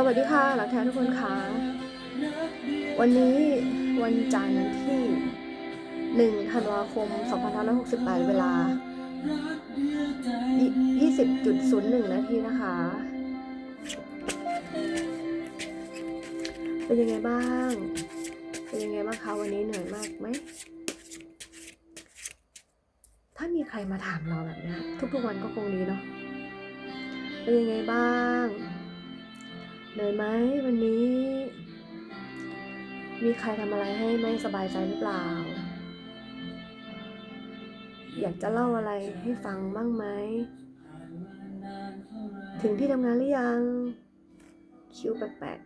สวัสดีค่ะหลักแท้ทุกคนค่ะ วันนี้วันจันทร์ที่1ธันวาคม 2568 เวลา 20.01 นาทีนะคะ เป็นยังไงบ้าง เป็นยังไงบ้างคะวันนี้เหนื่อยมากไหม ถ้ามีใครมาถามเราแบบนี้ทุกๆวันก็คงดีเนาะ เป็นยังไงบ้าง เหนื่อยไหมวันนี้ มีใครทำอะไรให้ไม่สบายใจหรือเปล่า อยากจะเล่าอะไรให้ฟังบ้างไหม ถึงที่ทำงานหรือยัง คิวแปลก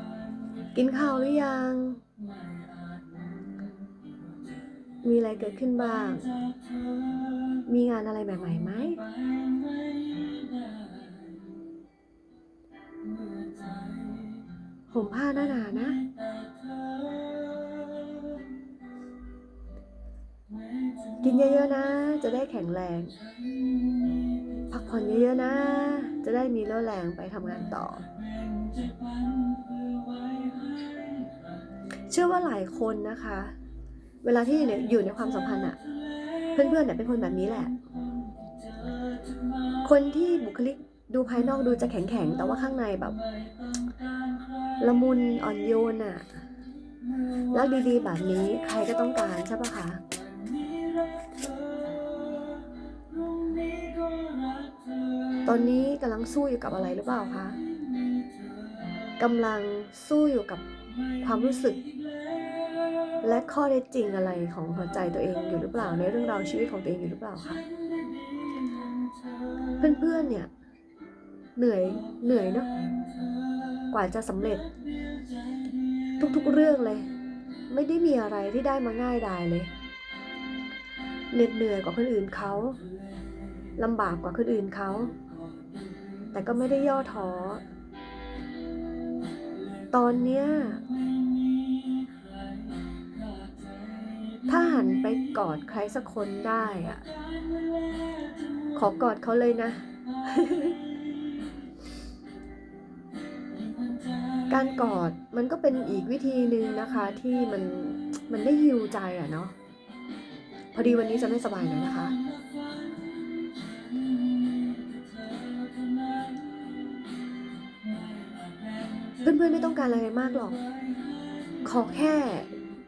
ๆกินข้าวหรือยัง มีอะไรเกิดขึ้นบ้าง มีงานอะไรใหม่ๆไหม ห่มผ้าหน้าหนานะ กินเยอะๆนะ จะได้แข็งแรง พักผ่อนเยอะๆนะ จะได้มีเรี่ยวแรงไปทำงานต่อ เชื่อว่าหลายคนนะคะ เวลาที่อยู่ในอยู่ในความสัมพันธ์อะเพื่อนๆเนี่ยเป็นคนแบบนี้แหละ คนที่บุคลิก ดูภายนอกดูจะแข็งๆ แต่ว่าข้างในแบบ ละมุนอ่อนโยนอะรักดีๆแบบนี้ใครก็ต้องการใช่ปะคะตอนนี้กำลังสู้อยู่กับอะไรหรือเปล่าคะกำลังสู้อยู่กับความรู้สึก และข้อเท็จจริงอะไรของหัวใจตัวเองอยู่หรือเปล่าในเรื่องราวชีวิตของตัวเองอยู่หรือเปล่าคะเพื่อนๆเนี่ย เหนื่อยเหนื่อยเนาะกว่าจะสำเร็จ ทุกๆเรื่องเลย ไม่ได้มีอะไรที่ได้มาง่ายดายเลยเหน็ดเหนื่อยกว่าคนอื่นเขาลำบากกว่าคนอื่นเขา แต่ก็ไม่ได้ย่อท้อ ตอนเนี้ยถ้าหันไปกอดใครสักคนได้อะขอกอดเขาเลยนะ การกอดมันก็เป็นอีกวิธีหนึ่งนะคะที่มันมันได้ฮิวใจอะเนาะพอดีวันนี้จะไม่สบายหน่อยนะคะ เพื่อนๆไม่ต้องการอะไรมากหรอก ขอแค่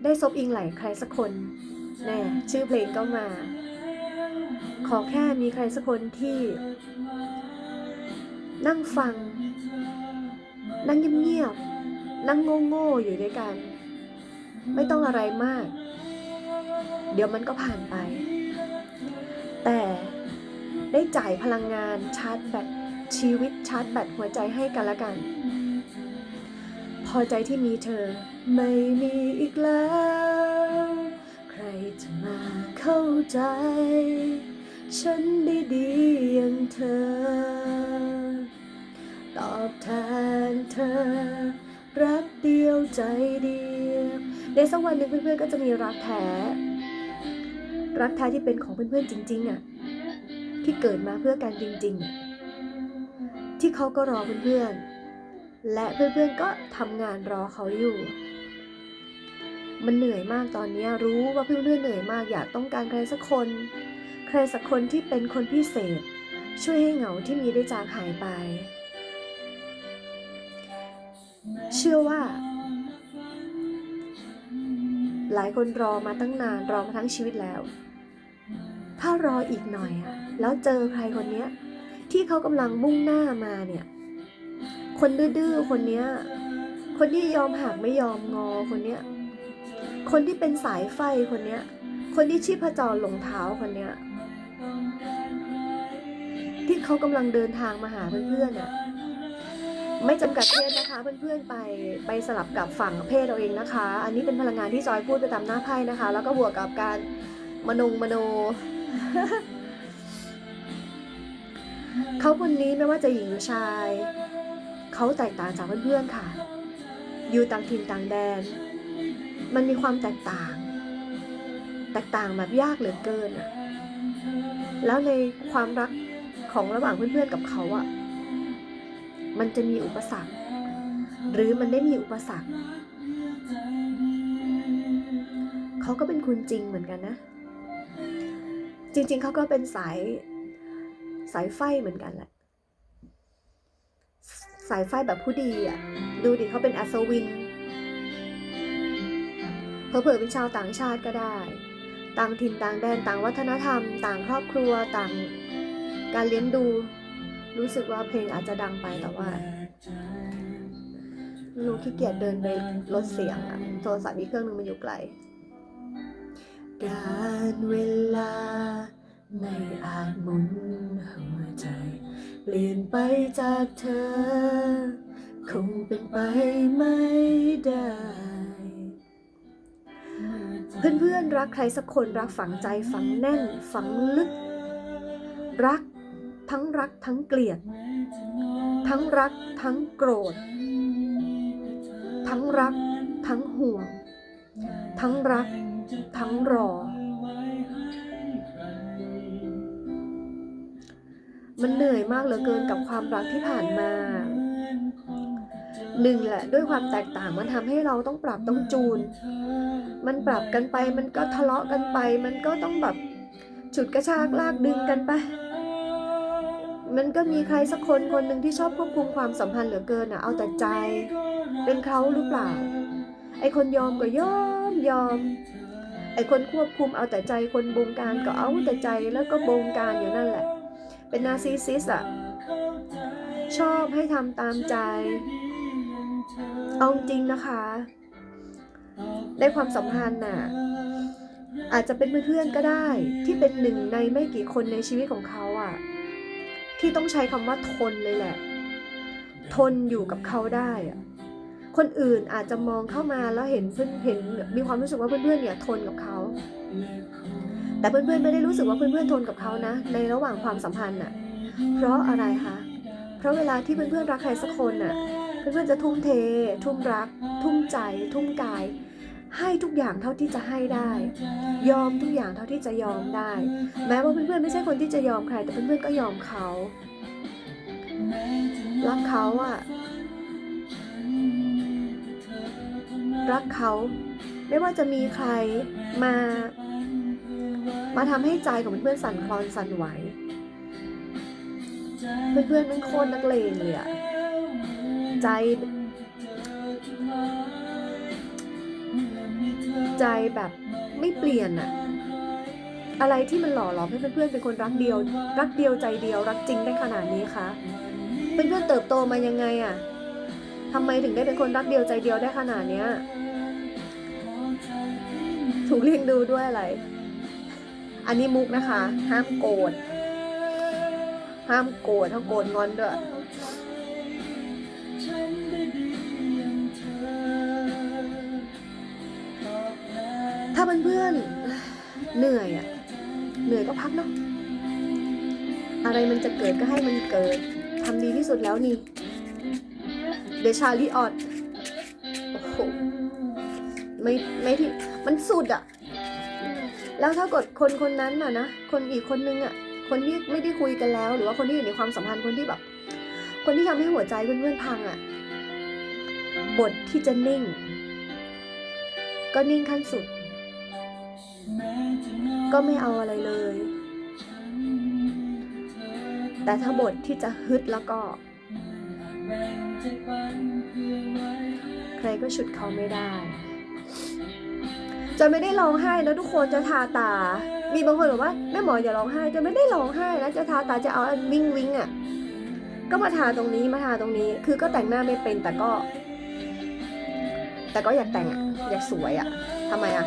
ได้ซบอิงไหลใครสักคนแน่ชื่อเพลงก็มา ขอแค่มีใครสักคนที่ นั่งฟัง นั่งเงียบๆนั่งโง่ๆอยู่ด้วยกัน ไม่ต้องอะไรมาก เดี๋ยวมันก็ผ่านไป แต่ได้จ่ายพลังงานชาร์จแบตชีวิตชาร์จแบตหัวใจให้กันละกัน พอใจที่มีเธอไม่มีอีกแล้ว ใครจะมาเข้าใจ ฉันได้ดีอย่างเธอ ตอบแทนเธอ รักเดียวใจเดียว ในสักวันหนึ่งเพื่อนๆก็จะมีรักแท้ รักแท้ที่เป็นของเพื่อนๆจริงๆอะ ที่เกิดมาเพื่อกันจริงๆอะที่เขาก็รอเพื่อนๆ และเพื่อนๆก็ทำงานรอเขาอยู่ มันเหนื่อยมากตอนนี้รู้ว่าเพื่อนๆเหนื่อยมากอยากต้องการใครสักคน ใครสักคนที่เป็นคนพิเศษ ช่วยให้เหงาที่มีได้จางหายไป ชื่อว่า หลายคนรอมาตั้งนานรอมาทั้งชีวิตแล้ว ถ้ารออีกหน่อยอะแล้วเจอใครคนเนี้ย ที่เขากำลังมุ่งหน้ามาเนี่ย คนดื้อๆคนเนี้ย คนที่ยอมหักไม่ยอมงอคนเนี้ย คนที่เป็นสายไฟคนเนี้ย คนที่ชีพจรหลงเท้าคนเนี้ย ที่เขากำลังเดินทางมาหาเพื่อนๆน่ะ ไม่จำกัดเพศนะคะเพื่อนๆไปไปสลับกับฝั่งเพศเราเองนะคะ อันนี้เป็นพลังงานที่จอยพูดไปตามหน้าไพ่นะคะ แล้วก็บวกกับการมนงมโน เขาคนนี้ไม่ว่าจะหญิงหรือชาย เขาแตกต่างจากเพื่อนๆค่ะ อยู่ต่างถิ่นต่างแดน มันมีความแตกต่าง แตกต่างแบบยากเหลือเกินอะแล้วในความรักของระหว่างเพื่อนๆกับเขาอะ มันจะมีอุปสรรค หรือมันได้มีอุปสรรค เขาก็เป็นคุณจริงเหมือนกันนะ จริงๆ เขาก็เป็นสายสายไฟเหมือนกันแหละ สายไฟแบบผู้ดีอะ ดูดิเขาเป็นอัศวินเผลอๆเป็นชาวต่างชาติก็ได้ ต่างถิ่นต่างแดนต่างวัฒนธรรม ต่างครอบครัวต่างการเลี้ยงดู รู้สึกว่าเพลงอาจจะดังไปแต่ว่าลูกขี้เกียจเดินไปลดเสียงอะโทรศัพท์มีเครื่องนึงมันอยู่ไกล การเวลา ไม่อาจหมุนหัวใจ เปลี่ยนไปจากเธอ คงเป็นไปไม่ได้ เพื่อนๆรักใครสักคนรักฝังใจฝังแน่นฝังลึก รัก ทั้งรักทั้งเกลียด ทั้งรักทั้งโกรธ ทั้งรัก ทั้งห่วง ทั้งรัก ทั้งรอ มันเหนื่อยมากเหลือเกินกับความรักที่ผ่านมาหนึ่งแหละด้วยความแตกต่างมันทำให้เราต้องปรับต้องจูน มันปรับกันไปมันก็ทะเลาะกันไป มันก็ต้องแบบฉุดกระชากลากดึงกันไป มันก็มีใครสักคนคนหนึ่งที่ชอบควบคุมความสัมพันธ์เหลือเกินอะ เอาแต่ใจ เป็นเขาหรือเปล่า ไอคนยอมก็ยอมยอม ไอคนควบคุมเอาแต่ใจ คนบงการก็เอาแต่ใจแล้วก็บงการอยู่นั่นแหละ เป็นนาซิซิสอะ ชอบให้ทำตามใจ เอาจริงนะคะ ในความสัมพันธ์น่ะอาจจะเป็นเพื่อนๆก็ได้ที่เป็นหนึ่งในไม่กี่คนในชีวิตของเขาอะ ที่ต้องใช้คำว่าทนเลยแหละ ทนอยู่กับเขาได้อะคนอื่นอาจจะมองเข้ามาแล้วเห็นเพื่อนเห็นมีความรู้สึกว่าเพื่อนๆเนี่ยทนกับเขา แต่เพื่อนๆไม่ได้รู้สึกว่าเพื่อนๆทนกับเขานะ ในระหว่างความสัมพันธ์น่ะ เพราะอะไรคะ เพราะเวลาที่เพื่อนๆรักใครสักคนน่ะ เพื่อนๆจะทุ่มเท ทุ่มรัก ทุ่มใจ ทุ่มกาย ให้ทุกอย่างเท่าที่จะให้ได้ ยอมทุกอย่างเท่าที่จะยอมได้ แม้ว่าเพื่อนๆไม่ใช่คนที่จะยอมใคร แต่เพื่อนๆก็ยอมเขารักเขาอะรักเขาไม่ว่าจะมีใครมา มาทำให้ใจของเพื่อนๆสั่นคลอนสั่นไหว เพื่อนๆมันคตรนักเลงเลยอะใจ ใจแบบไม่เปลี่ยนอะอะไรที่มันหล่อหลอมให้เพื่อนๆเป็นคนรักเดียว รักเดียวใจเดียวรักจริงได้ขนาดนี้คะเพื่อนๆเติบโตมายังไงอะทำไมถึงได้เป็นคนรักเดียวใจเดียวได้ขนาดเนี้ยถูกเลี้ยงดูด้วยอะไร อันนี้มุกนะคะ ห้ามโกรธห้ามโกรธถ้าโกรธงอนด้วย เพื่อนๆ เหนื่อยอะเหนื่อยก็พักเนาะ อะไรมันจะเกิดก็ให้มันเกิด ทำดีที่สุดแล้วนี่ เดชาลีออดโอ้โห ไม่ไม่ที่ มันสุดอะแล้วถ้ากดคนคนนั้นน่ะนะ คนอีกคนนึงอะคนที่ไม่ได้คุยกันแล้ว หรือว่าคนที่อยู่ในความสัมพันธ์คนที่แบบ คนที่ทำให้หัวใจเพื่อนๆพังอะ บทที่จะนิ่ง ก็นิ่งขั้นสุด ก็ไม่เอาอะไรเลย แต่ถ้าบทที่จะฮึดแล้วก็ ใครก็ฉุดเขาไม่ได้ จะไม่ได้ร้องไห้นะทุกคนจะทาตา มีบางคนบอกว่าแม่หมออย่าร้องไห้ จะไม่ได้ร้องไห้นะจะทาตาจะเอาวิ่งวิ่งอะ ก็มาทาตรงนี้มาทาตรงนี้ คือก็แต่งหน้าไม่เป็นแต่ก็ แต่ก็อยากแต่งอะอยากสวยอะทำไมอะ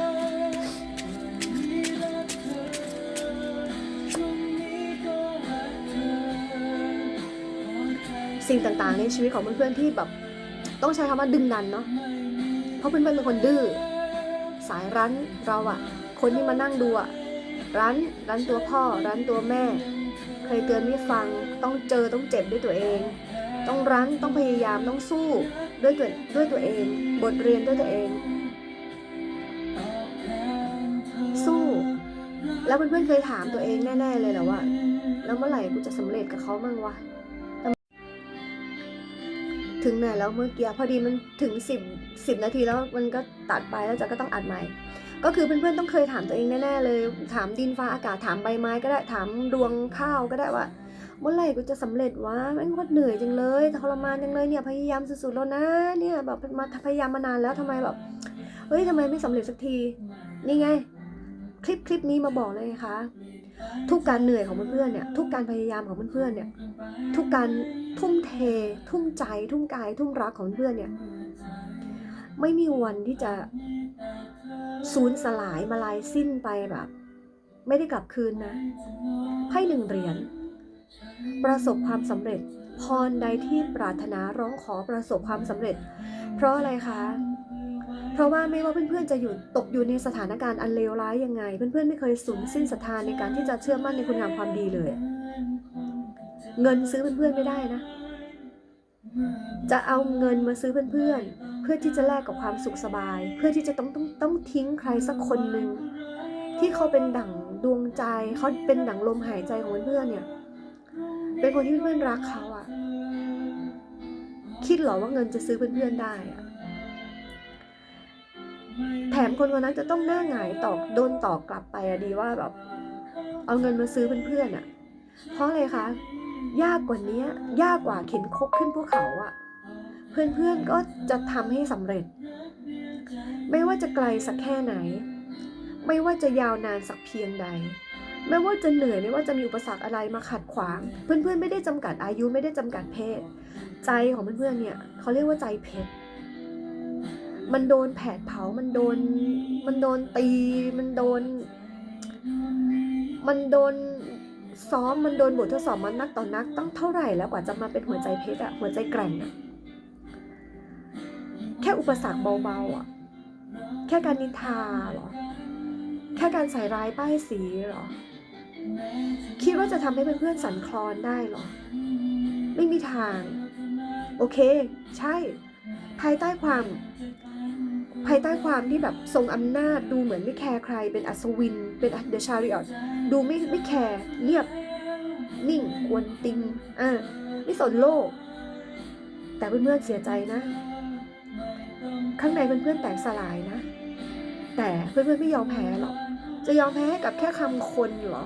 สิ่งต่างๆ ในชีวิตของเพื่อนๆที่แบบ ต้องใช้คำว่าดึงดันเนาะเพราะเพื่อนๆเป็นคนดื้อสายรั้นเราอะคนที่มานั่งดูอะรั้นรั้นตัวพ่อรั้นตัวแม่ เคยเตือนไม่ฟังต้องเจอต้องเจ็บด้วยตัวเอง ต้องรั้นต้องพยายามต้องสู้ด้วยตัวด้วยตัวเอง บทเรียนด้วยตัวเอง สู้ แล้วเพื่อนๆเคยถามตัวเองแน่ ๆ เลยแหละว่า แล้วเมื่อไหร่กูจะสำเร็จกับเขามั่งวะ ถึงไหนแล้วเมื่อกี้พอดีมันถึงสิบสิบนาทีแล้วมันก็ตัดไปแล้วจะก็ต้องอัดใหม่ ก็คือเพื่อนๆต้องเคยถามตัวเองแน่ๆเลย ถามดินฟ้าอากาศถามใบไม้ก็ได้ถามรวงข้าวก็ได้ว่าเมื่อไหร่กูจะสำเร็จวะแม่งโคตรเหนื่อยจังเลยทรมานจังเลยเนี่ยพยายามสุดๆแล้วนะเนี่ยแบบมาพยายามมานานแล้วทำไมแบบเฮ้ยทำไมไม่สำเร็จสักที นี่ไง คลิปคลิปนี้มาบอกเลยนะคะ ทุกการเหนื่อยของเพื่อนๆเนี่ย ทุกการพยายามของเพื่อนๆเนี่ย ทุกการทุ่มเท ทุ่มใจ ทุ่มกาย ทุ่มรักของเพื่อนเนี่ย ไม่มีวันที่จะสูญสลายมาลายสิ้นไปแบบ ไม่ได้กลับคืนนะ ให้หนึ่งเหรียญประสบความสำเร็จพรใดที่ปรารถนาร้องขอประสบความสำเร็จ เพราะอะไรคะ เพราะว่าไม่ว่าเพื่อนๆจะอยู่ตกอยู่ในสถานการณ์อันเลวร้ายยังไง เพื่อนๆไม่เคยสูญสิ้นศรัทธาในการที่จะเชื่อมั่นในคุณงามความดีเลย เงินซื้อเพื่อนๆไม่ได้นะ จะเอาเงินมาซื้อเพื่อนๆ เพื่อที่จะแลกกับความสุขสบาย เพื่อที่จะต้องต้องต้องทิ้งใครสักคนหนึ่งที่เขาเป็นดั่งดวงใจเขาเป็นดั่งลมหายใจของเพื่อนๆเนี่ย เป็นคนที่เพื่อนๆรักเขาอะคิดหรอว่าเงินจะซื้อเพื่อนๆได้อะ แถมคนคนนั้นจะต้องหน้าหงายตอกโดนตอกกลับไปอะดีว่าแบบ เอาเงินมาซื้อเพื่อนๆอะเพราะอะไรคะยากกว่านี้ยากกว่าเข็นคกขึ้นภูเขาอะเพื่อนๆก็จะทำให้สำเร็จ ไม่ว่าจะไกลสักแค่ไหน ไม่ว่าจะยาวนานสักเพียงใด ไม่ว่าจะเหนื่อยไม่ว่าจะมีอุปสรรคอะไรมาขัดขวาง เพื่อนๆไม่ได้จำกัดอายุไม่ได้จำกัดเพศ ใจของเพื่อนๆเนี่ยเขาเรียกว่าใจเพชร มันโดนแผดเผา มันโดน มันโดนตี มันโดน มันโดนซ้อม มันโดนบททดสอบมันนักต่อนักต้องเท่าไหร่แล้วกว่าจะมาเป็นหัวใจเพชรอะหัวใจแกร่งอะแค่อุปสรรคเบาๆอะแค่การนินทาเหรอ แค่การใส่ร้ายป้ายสีเหรอ คิดว่าจะทำให้เพื่อนๆสันคลอนได้เหรอ ไม่มีทาง โอเค ใช่ ภายใต้ความ ภายใต้ความที่แบบทรงอำนาจดูเหมือนไม่แคร์ใคร เป็นอัศวิน เป็นเดอะชาริออตดูไม่ไม่แคร์เงียบ นิ่งกวนติงอ่าไม่สนโลก แต่เพื่อนๆเสียใจนะ ข้างในเพื่อนๆแตกสลายนะ แต่เพื่อนๆไม่ยอมแพ้หรอก จะยอมแพ้กับแค่คำคนหรอ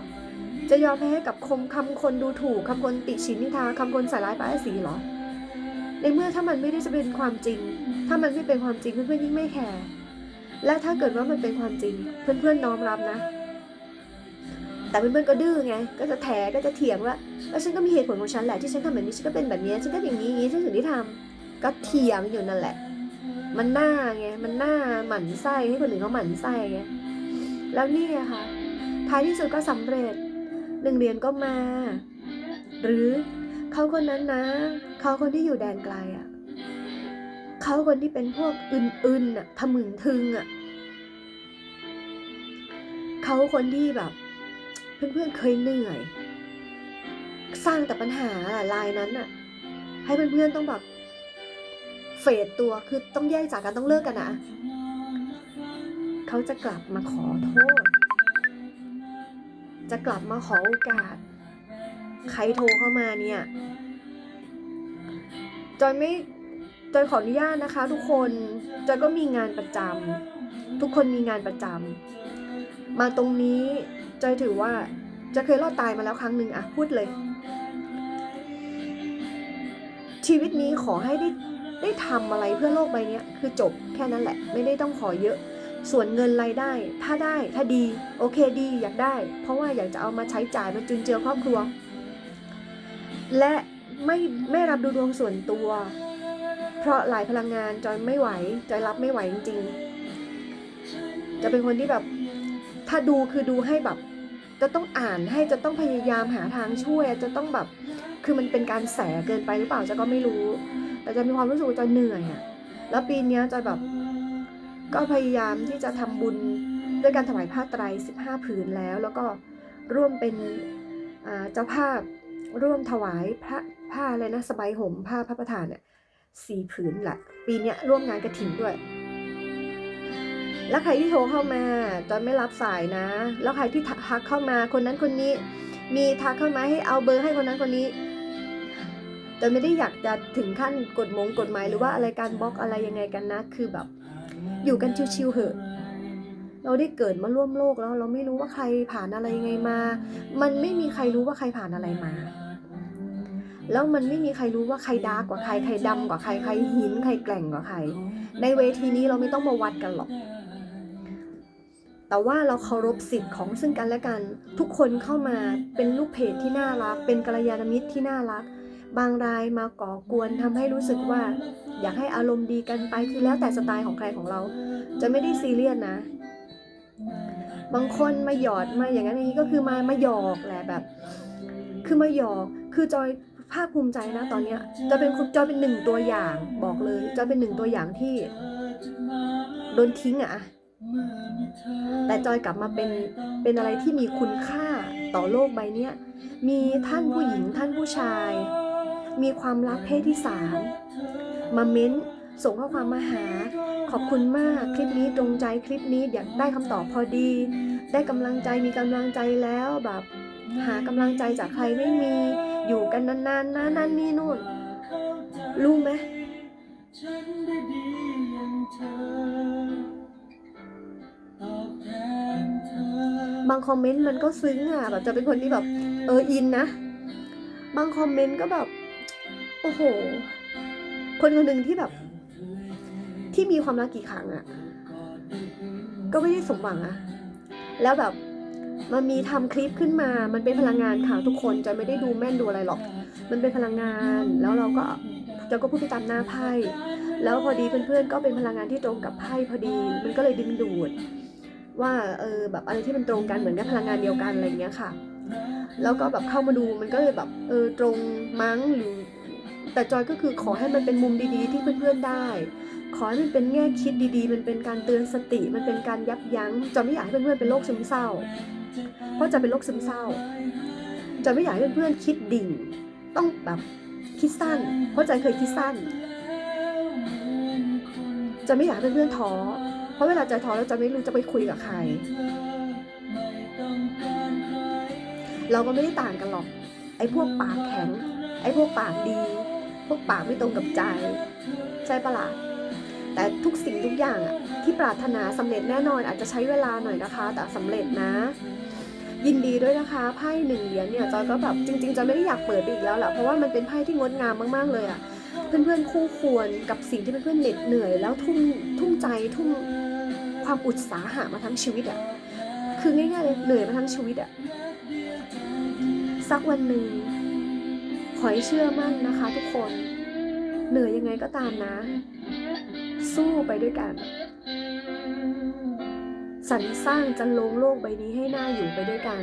จะยอมแพ้กับคมคำคนดูถูกคำคนติชินนิทาคำคนใส่ร้ายป้ายสีหรอ ในเมื่อถ้ามันไม่ได้จะเป็นความจริง ถ้ามันไม่เป็นความจริงเพื่อนๆยิ่งไม่แคร์และถ้าเกิดว่ามันเป็นความจริง เพื่อนๆน้อมรับนะ แต่เพื่อนๆก็ดื้อไง ก็จะแถก็จะเถียงว่าแล้วฉันก็มีเหตุผลของฉันแหละที่ฉันทำแบบนี้ฉันก็เป็นแบบนี้ฉันก็อย่างนี้อย่างนี้ฉันถึงได้ทำก็เถียงอยู่นั่นแหละ มันหน้าไงมันหน้าหมั่นไส้ให้คนอื่นเขาหมั่นไส้ไงแล้วนี่ค่ะ ท้ายที่สุดก็สำเร็จหนึ่งเรียญก็มา หรือเขาคนนั้นนะ เขาคนที่อยู่แดนไกลอะเขาคนที่เป็นพวกอึนๆอะทะมึงทึงอะเขาคนที่แบบ เพื่อนๆเคยเหนื่อย สร้างแต่ปัญหาลายนั้นอะ ให้เพื่อนๆต้องแบบเฟดตัวคือต้องแยกจากกันต้องเลิกกันนะเขาจะกลับมาขอโทษ จะกลับมาขอโอกาส ใครโทรเข้ามาเนี่ย จอยไม่จอยขออนุญาตนะคะ ทุกคนจอยก็มีงานประจำทุกคนมีงานประจำมาตรงนี้จอยถือว่าจะเคยรอดตายมาแล้วครั้งหนึ่งอะพูดเลย ชีวิตนี้ขอให้ได้ได้ทำอะไรเพื่อโลกใบนี้คือจบแค่นั้นแหละ ไม่ได้ต้องขอเยอะ ส่วนเงินรายได้ ถ้าได้ถ้าดี โอเคดีอยากได้ เพราะว่าอยากจะเอามาใช้จ่ายมาจุนเจือครอบครัว และ ไม่ไม่รับดูดวงส่วนตัว เพราะหลายพลังงานจอยไม่ไหวจอยรับไม่ไหวจริง ๆ จะเป็นคนที่แบบถ้าดูคือดูให้แบบ จะต้องอ่านให้จะต้องพยายามหาทางช่วย จะต้องแบบคือมันเป็นการแสเกินไปหรือเปล่าจะก็ไม่รู้ แต่จะมีความรู้สึกว่าจอยเหนื่อยอะแล้วปีนี้จอยแบบก็พยายามที่จะทำบุญด้วยการถวายผ้าไตร 15 ผืนแล้ว แล้วก็ร่วมเป็นเจ้าภาพร่วมถวายพระ ผ้าอะไรนะสบายห่มผ้าพระประธานเนี่ยสี่ผืนแหละปีเนี้ยร่วมงานกระถิ่นด้วย แล้วใครที่โทรเข้ามาจอยไม่รับสายนะ แล้วใครที่ทักเข้ามาคนนั้นคนนี้ มีทักเข้ามาให้เอาเบอร์ให้คนนั้นคนนี้จแต่ไม่ได้อยากจะถึงขั้นกฎมงกฎหมายหรือว่าอะไรการบล็อกอะไรยังไงกันนะ คือแบบ อยู่กันชิวๆเหอะเราได้เกิดมาร่วมโลกแล้วเราไม่รู้ว่าใครผ่านอะไรยังไงมา มันไม่มีใครรู้ว่าใครผ่านอะไรมา แล้วมันไม่มีใครรู้ว่าใครดาร์กกว่าใครใครดำกว่าใครใครหินใครแกร่งกว่าใคร ในเวทีนี้เราไม่ต้องมาวัดกันหรอก แต่ว่าเราเคารพสิทธิ์ของซึ่งกันและกัน ทุกคนเข้ามาเป็นลูกเพจที่น่ารัก เป็นกัลยาณมิตรที่น่ารัก บางรายมาก่อกวนทำให้รู้สึกว่า อยากให้อารมณ์ดีกันไปคือแล้วแต่สไตล์ของใครของเรา จะไม่ได้ซีเรียสนะบางคนมาหยอดมาอย่างนั้นอย่างนี้ก็คือมามาหยอกแหละแบบ คือมาหยอกคือจอย ภาคภูมิใจนะตอนเนี้ยจอยเป็นคนจอยเป็นหนึ่งตัวอย่างบอกเลยจอยเป็นหนึ่งตัวอย่างที่โดนทิ้งอะอะแต่จอยกลับมาเป็นเป็นอะไรที่มีคุณค่าต่อโลกใบเนี้ยมีท่านผู้หญิงท่านผู้ชาย มีความรักเพศที่สามมาเม้นส่งข้อความมาหา ขอบคุณมากคลิปนี้ตรงใจคลิปนี้อยากได้คำตอบพอดี ได้กำลังใจมีกำลังใจแล้วแบบ หากำลังใจจากใครไม่มี อยู่กันนานๆนะนั่นนี่นู่น รู้ไหมบางคอมเมนต์มันก็ซึ้งอะแบบจะเป็นคนที่แบบเอออินนะ บางคอมเมนต์ก็แบบ โอ้โห คนคนหนึ่งที่แบบ ที่มีความรักกี่ครั้งอะ ก็ไม่ได้สมหวังอะ แล้วแบบ มันมีทำคลิปขึ้นมา มันเป็นพลังงานค่ะทุกคนจะไม่ได้ดูแม่นดูอะไรหรอก มันเป็นพลังงาน แล้วเราก็จะก็พูดไปตามหน้าไพ่ แล้วพอดีเพื่อนๆก็เป็นพลังงานที่ตรงกับไพ่พอดี มันก็เลยดึงดูด ว่าเออแบบอะไรที่มันตรงกันเหมือนกับพลังงานเดียวกันอะไรอย่างเงี้ยค่ะ แล้วก็แบบเข้ามาดูมันก็เลยแบบเออตรงมั้งหรือ แต่จอยก็คือขอให้มันเป็นมุมดีๆ ที่เพื่อนๆได้ขอให้มันเป็นแง่คิดดีๆ มันเป็นการเตือนสติ มันเป็นการยับยั้ง จะไม่อยากให้เพื่อนๆเป็นโรคซึมเศร้า เพราะจะเป็นโรคซึมเศร้า จะไม่อยากให้เพื่อนคิดดิ่ง ต้องแบบคิดสั้น เพราะใจเคยคิดสั้น จะไม่อยากให้เพื่อนท้อ เพราะเวลาใจท้อแล้วจะไม่รู้จะไปคุยกับใคร เราก็ไม่ได้ต่างกันหรอก ไอ้พวกปากแข็ง ไอ้พวกปากดี พวกปากไม่ตรงกับใจ ใช่ปะล่ะ แต่ทุกสิ่งทุกอย่างอะที่ปรารถนาสำเร็จแน่นอนอาจจะใช้เวลาหน่อยนะคะ แต่สำเร็จนะ ยินดีด้วยนะคะไพ่หนึ่งเหรียญเนี่ยจอยก็แบบจริงๆจะไม่ได้อยากเปิดไปอีกแล้วแหละเพราะว่ามันเป็นไพ่ที่งดงามมากๆเลยอะเพื่อนๆคู่ควรกับสิ่งที่เพื่อนๆเหน็ดเหนื่อย แล้วทุ่มทุ่มใจทุ่มความอุตสาหะมาทั้งชีวิตอะคือง่ายๆเลยเหนื่อยมาทั้งชีวิตอะสักวันหนึ่งขอให้เชื่อมั่นนะคะทุกคน เหนื่อยยังไงก็ตามนะ สู้ไปด้วยกัน สรรสร้างจันลงโลกใบนี้ให้น่าอยู่ไปด้วยกัน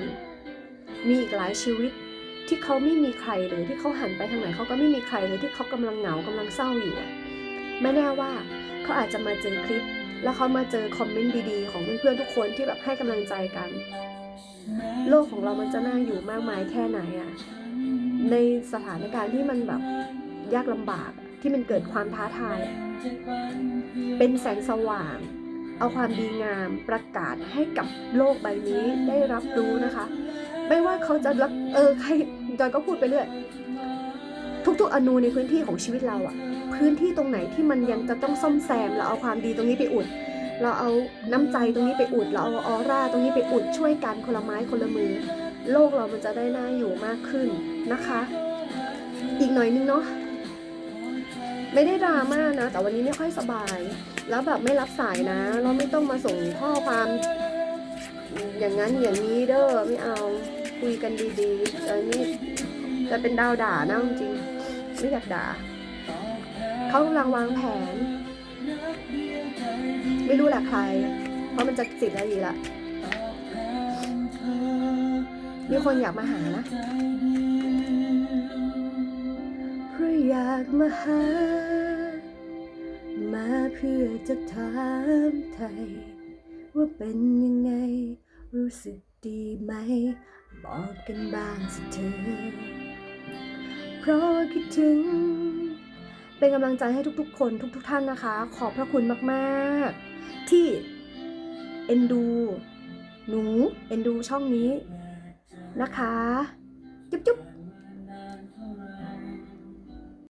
มีอีกหลายชีวิตที่เขาไม่มีใครเลยที่เขาหันไปทางไหนเขาก็ไม่มีใครเลยที่เขากำลังเหงากำลังเศร้าอยู่ไม่แน่ว่าเขาอาจจะมาเจอคลิป แล้วเขามาเจอคอมเมนต์ดีๆของเพื่อนๆทุกคนที่แบบให้กำลังใจกัน โลกของเรามันจะน่าอยู่มากมายแค่ไหนอะในสถานการณ์ที่มันแบบยากลำบากที่มันเกิดความท้าทาย เป็นแสงสว่าง เอาความดีงามประกาศให้กับโลกใบนี้ได้รับรู้นะคะ ไม่ว่าเขาจะรับเออใครจอยก็พูดไปเรื่อยทุกๆอนูในพื้นที่ของชีวิตเราอะพื้นที่ตรงไหนที่มันยังจะต้องซ่อมแซมเราเอาความดีตรงนี้ไปอุด เราเอาน้ำใจตรงนี้ไปอุด เราเอาออร่าตรงนี้ไปอุดช่วยกันคนละไม้คนละมือ โลกเรามันจะได้น่าอยู่มากขึ้นนะคะ อีกหน่อยนึงเนาะ ไม่ได้ดราม่านะ แต่วันนี้ไม่ค่อยสบาย แล้วแบบไม่รับสายนะ เราไม่ต้องมาส่งข้อความ อย่างนั้นอย่างนี้เด้อไม่เอาคุยกันดีๆจะนี่จะเป็นดาวด่านะจริงไม่อยากด่าเขากำลังวางแผน ไม่รู้แหละใคร เพราะมันจะสิบนาทีละมีคนอยากมาหานะ อยากมาหา มาเพื่อจะถามไทย ว่าเป็นยังไง รู้สึกดีไหม บอกกันบ้างสิเธอ เพราะคิดถึง เป็นกำลังใจให้ทุกๆ คนทุก ๆ ท่านนะคะ ขอบพระคุณมากๆ ที่เอ็นดู หนู เอ็นดูช่องนี้นะคะ จุ๊บๆ